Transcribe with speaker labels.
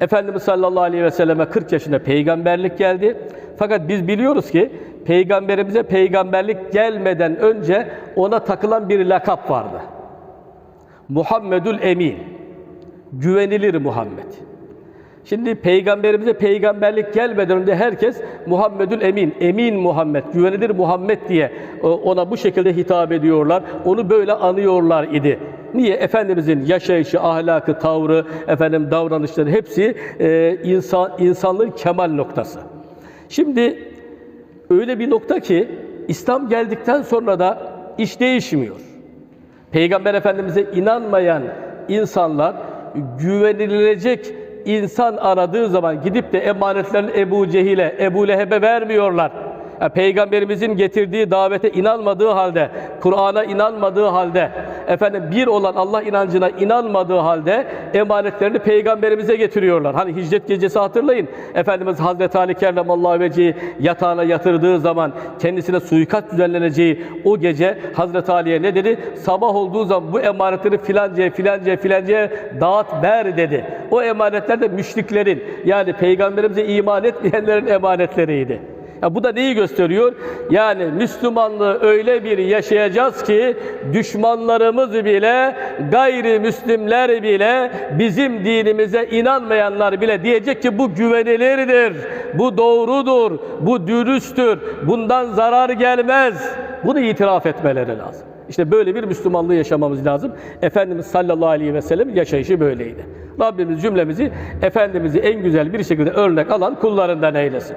Speaker 1: Efendimiz sallallahu aleyhi ve selleme 40 yaşında peygamberlik geldi. Fakat biz biliyoruz ki peygamberimize peygamberlik gelmeden önce ona takılan bir lakap vardı. Muhammedül Emin. Güvenilir Muhammed. Şimdi peygamberimize peygamberlik gelmeden önce herkes Muhammedül Emin, Emin Muhammed, güvenilir Muhammed diye e, ona bu şekilde hitap ediyorlar. Onu böyle anıyorlar idi. Niye? Efendimizin yaşayışı, ahlakı, tavrı, efendim davranışları hepsi e, insan insanlığın kemal noktası. Şimdi öyle bir nokta ki İslam geldikten sonra da iş değişmiyor. Peygamber Efendimiz'e inanmayan insanlar güvenilecek insan aradığı zaman gidip de emanetlerini Ebu Cehil'e, Ebu Leheb'e vermiyorlar. Ya Peygamberimizin getirdiği davete inanmadığı halde, Kur'an'a inanmadığı halde, efendim bir olan Allah inancına inanmadığı halde emanetlerini peygamberimize getiriyorlar. Hani hicret gecesi hatırlayın. Efendimiz Hazreti Ali Kerramallahu vecihi yatağına yatırdığı zaman kendisine suikast düzenleneceği o gece Hazreti Ali'ye ne dedi? Sabah olduğu zaman bu emanetleri filancaya filancaya filancaya dağıt ver dedi. O emanetler de müşriklerin yani peygamberimize iman etmeyenlerin emanetleriydi. Ya bu da neyi gösteriyor? Yani Müslümanlığı öyle bir yaşayacağız ki düşmanlarımız bile, gayrimüslimler bile, bizim dinimize inanmayanlar bile diyecek ki bu güvenilirdir, bu doğrudur, bu dürüsttür, bundan zarar gelmez. Bunu itiraf etmeleri lazım. İşte böyle bir Müslümanlığı yaşamamız lazım. Efendimiz sallallahu aleyhi ve sellem yaşayışı böyleydi. Rabbimiz cümlemizi Efendimiz'i en güzel bir şekilde örnek alan kullarından eylesin.